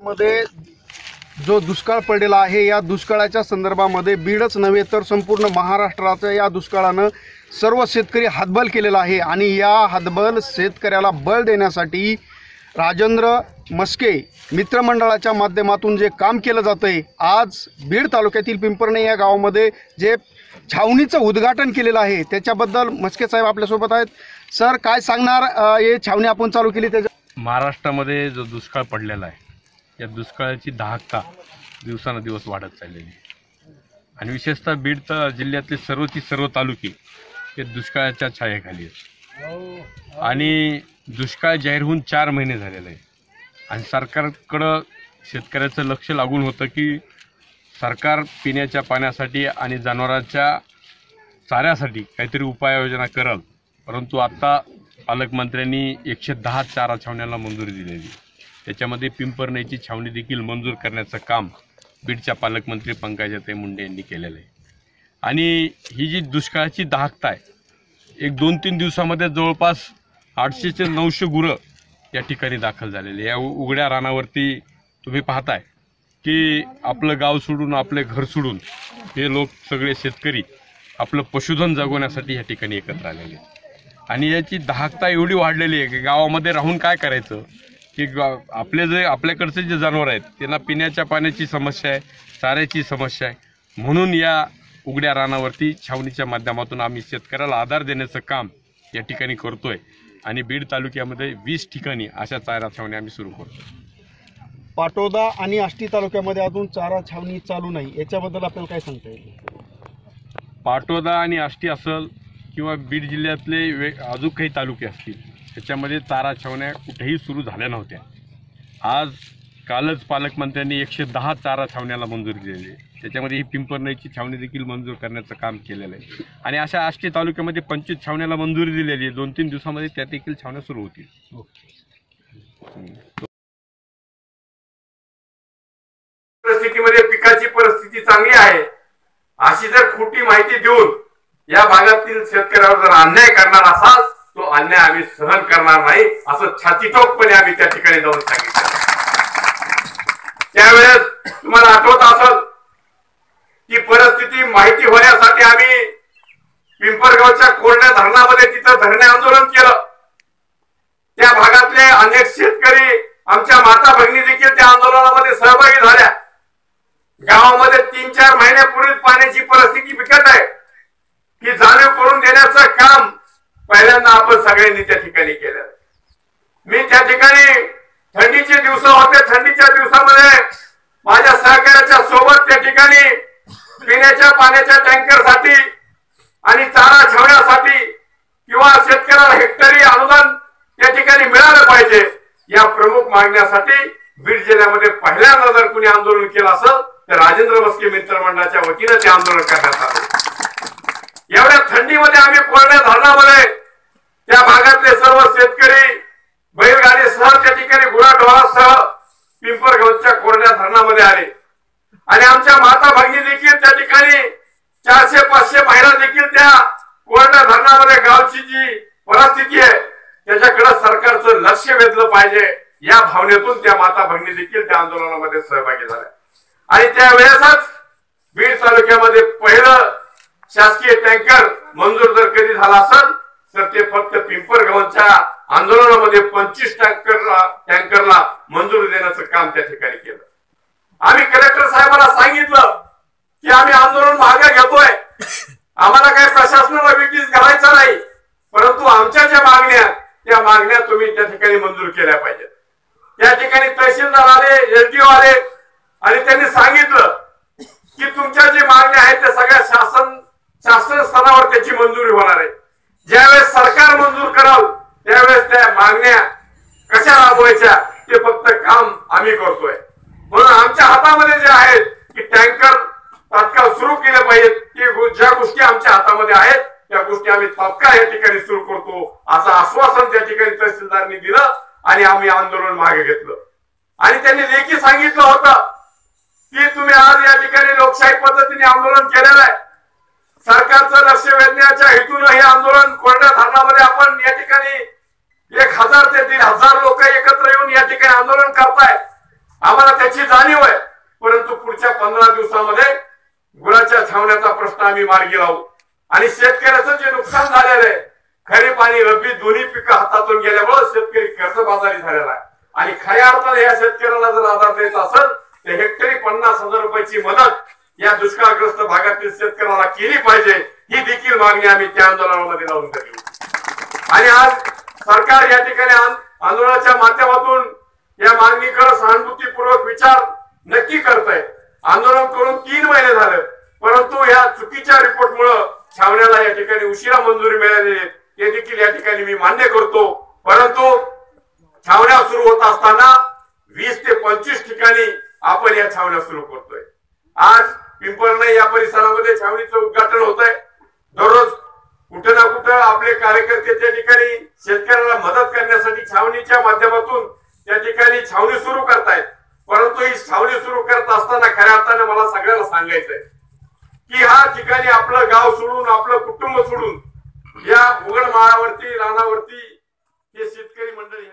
मध्ये जो दुष्काळ पडलेला आहे या दुष्काळाच्या संदर्भामध्ये बीडच नव्हे तर संपूर्ण महाराष्ट्राचं या दुष्काळानं सर्व शेतकरी हातबल केलेला आहे आणि या हातबल शेतकऱ्याला बळ देण्यासाठी राजेंद्र मस्के मित्रमंडळाच्या माध्यमातून जे काम केलं जातं आहे आज बीड तालुक्यातील पिंपरणे या गावामध्ये जे छावणीचं उद्घाटन केलेलं आहे त्याच्याबद्दल मस्के साहेब आपल्यासोबत आहेत. सर काय सांगणार हे छावणी आपण चालू केली त्याच्या महाराष्ट्रामध्ये जो दुष्काळ पडलेला आहे या दुष्काळाची दाहकता दिवसानुदिवस वाढत चाललेली आणि विशेषतः बीड तर जिल्ह्यातले सर्वची सर्व तालुके हे दुष्काळाच्या छायेखाली आहेत. आणि दुष्काळ जाहीर होऊन चार महिने झालेले आहे आणि सरकारकडं शेतकऱ्याचं लक्ष लागून होतं की सरकार पिण्याच्या पाण्यासाठी आणि जनावरांच्या चाऱ्यासाठी काहीतरी उपाययोजना करल. परंतु आत्ता पालकमंत्र्यांनी एकशे दहा चारा छावण्याला मंजुरी दिलेली त्याच्यामध्ये पिंपरण्याची छावणी देखील मंजूर करण्याचं काम बीडच्या पालकमंत्री पंकजाताई मुंडे यांनी केलेलं आहे. आणि ही जी दुष्काळाची दाहकता आहे एक दोन तीन दिवसामध्ये जवळपास आठशे ते नऊशे गुरं या ठिकाणी दाखल झालेले या उघड्या रानावरती तुम्ही पाहताय की आपलं गाव सोडून आपले घर सोडून हे लोक सगळे शेतकरी आपलं पशुधन जगवण्यासाठी या ठिकाणी एकत्र आलेले आणि याची दाहकता एवढी वाढलेली आहे की गावामध्ये राहून काय करायचं? की आपले जे आपल्याकडचे जे जनावर आहेत त्यांना पिण्याच्या पाण्याची समस्या आहे चाऱ्याची समस्या आहे. म्हणून या उघड्या रानावरती छावणीच्या माध्यमातून आम्ही शेतकऱ्याला आधार देण्याचं काम या ठिकाणी करतोय. आणि बीड तालुक्यामध्ये वीस ठिकाणी अशा चारा छावण्या आम्ही सुरू करतो पाटोदा आणि आष्टी तालुक्यामध्ये अजून चारा छावणी चालू नाही. याच्याबद्दल आपल्याला काय सांगता येईल? पाटोदा आणि आष्टी असल किंवा बीड जिल्ह्यातले वे अजून काही तालुके असतील त्याच्यामध्ये चारा छावण्या कुठेही सुरू झाल्या नव्हत्या. आज कालच पालकमंत्र्यांनी एकशे दहा चारा छावण्याला मंजुरी दिलेली आहे. त्याच्यामध्ये ही पिंपरनेची छावणी देखील मंजूर करण्याचं काम केलेलं आहे. आणि अशा आष्टी तालुक्यामध्ये पंचवीस छावण्याला मंजुरी दिलेली आहे. दोन तीन दिवसामध्ये त्या देखील छावण्या सुरू होतील. परिस्थितीमध्ये पिकाची परिस्थिती चांगली आहे. अशी जर खोटी माहिती देऊन या भागातील शेतकऱ्यावर जर अन्याय करणार असाल तो अन्याय आम्ही सहन करणार नाही असं छातीटोकपणे आम्ही त्या ठिकाणी जाऊन सांगितलं. त्यावेळेस तुम्हाला आठवत असल की परिस्थिती माहिती होण्यासाठी आम्ही पिंपरगावच्या कोरड्या धरणामध्ये तिथं धरणे आंदोलन केलं. त्या भागातले अनेक शेतकरी आमच्या माता भगिनी देखील त्या आंदोलनामध्ये सहभागी झाल्या. गावामध्ये तीन चार महिन्यापूर्वीच पाण्याची परिस्थिती बिकट आहे. ही जाणीव करून देण्याचं काम पहिल्यांदा आपण सगळ्यांनी त्या ठिकाणी केलं. मी त्या ठिकाणी थंडीचे दिवस होते. थंडीच्या दिवसामध्ये माझ्या सहकार्याच्या सोबत त्या ठिकाणी पिण्याच्या पाण्याच्या टँकरसाठी आणि चारा ठेवण्यासाठी किंवा शेतकऱ्याला हेक्टरी अनुदान त्या ठिकाणी मिळालं पाहिजे या प्रमुख मागण्यासाठी बीड जिल्ह्यामध्ये पहिल्यांदा जर कुणी आंदोलन केलं असेल तर राजेंद्र मस्के मित्रमंडळाच्या वतीनं ते आंदोलन करण्यात आलं. एवढ्या थंडीमध्ये आम्ही कोरड्या धरणामध्ये त्या भागातले सर्व शेतकरी बैलगाडीसह त्या ठिकाणी गुराढोरासह पिंपरगावच्या कोरड्या धरणामध्ये आले. आणि आमच्या माता भगिनी देखील त्या ठिकाणी चारशे पाचशे महिला देखील त्या कोरड्या धरणामध्ये गावची जी परिस्थिती आहे त्याच्याकडे सरकारचं लक्ष वेधलं पाहिजे. या भावनेतून त्या माता भगिनी देखील त्या आंदोलनामध्ये सहभागी झाल्या. आणि त्यावेळेसच बीड तालुक्यामध्ये पहिलं शासकीय टँकर मंजूर जर कधी झाला असेल मध्ये फक्त पिंपरगावच्या आंदोलनामध्ये पंचवीस टँकरला टँकरला मंजुरी देण्याचं काम त्या ठिकाणी केलं. आम्ही कलेक्टर साहेबांना सांगितलं की आम्ही आंदोलन मागे घेतोय. आम्हाला काही प्रशासनाला विकीस घालायचा नाही. परंतु आमच्या ज्या मागण्या त्या मागण्या तुम्ही त्या ठिकाणी मंजूर केल्या पाहिजेत. त्या ठिकाणी तहसीलदार आले एसडीओ आले आणि त्यांनी सांगितलं की तुमच्या जे मागण्या आहेत त्या सगळ्या शासन शासन स्तरावर त्याची मंजुरी होणार आहे. ज्यावेळेस सरकार कराल त्यावेळेस त्या मागण्या कशा राबवायच्या ते फक्त काम आम्ही करतोय. म्हणून आमच्या हातामध्ये जे आहेत की टँकर तात्काळ सुरू केले पाहिजेत. की ज्या गोष्टी आमच्या हातामध्ये आहेत त्या गोष्टी आम्ही तात्काळ या ठिकाणी सुरू करतो असं आश्वासन त्या ठिकाणी तहसीलदारनी दिलं आणि आम्ही आंदोलन मागे घेतलं. आणि त्यांनी लेखी सांगितलं होतं की तुम्ही आज या ठिकाणी लोकशाही पद्धतीने आंदोलन केलेलं आहे. सरकारचं लक्ष वेधण्याच्या हेतून हे आंदोलन कोरड्या धरणामध्ये आपण या ठिकाणी एक हजार ते दीड हजार लोक एकत्र येऊन या ठिकाणी आंदोलन करताय आम्हाला त्याची जाणीव आहे. परंतु पुढच्या पंधरा दिवसामध्ये गुराच्या छावण्याचा प्रश्न आम्ही मार्गी लावू. आणि शेतकऱ्याचं जे नुकसान झालेलं आहे खरीप आणि रब्बी दोन्ही पिकं हातातून गेल्यामुळे शेतकरी कर्जबाजारी झालेला आहे. आणि खऱ्या अर्थाने या शेतकऱ्याला जर आधार द्यायचा असेल तर हेक्टरी पन्नास हजार रुपयाची मदत या दुष्काळग्रस्त भागातील शेतकऱ्याला केली पाहिजे ही देखील मागणी आम्ही त्या आंदोलनामध्ये लावून करी आणि आज सरकार या ठिकाणी आंदोलनाच्या माध्यमातून या मागणीकडे सहानुभूतीपूर्वक विचार नक्की करत आहे आंदोलन करून तीन महिने झाले परंतु या चुकीच्या रिपोर्ट मुळे छावण्याला या ठिकाणी उशिरा मंजुरी मिळाली हे ते देखील या ठिकाणी मी मान्य करतो. परंतु छावण्या सुरू होत असताना वीस ते पंचवीस ठिकाणी आपण या छावण्या सुरू करतोय. आज पिंपळणे या परिसरामध्ये छावणीचं उद्घाटन होत आहे दररोज कुठं ना कुठं आपले कार्यकर्ते त्या ठिकाणी शेतकऱ्याला मदत करण्यासाठी छावणीच्या माध्यमातून त्या ठिकाणी छावणी सुरू करतायत. परंतु ही छावणी सुरू करत असताना खऱ्या अर्थाने मला सगळ्याला सांगायचंय की हा ठिकाणी आपलं गाव सोडून आपलं कुटुंब सोडून या उघड माळावरती रानावरती हे शेतकरी मंडळी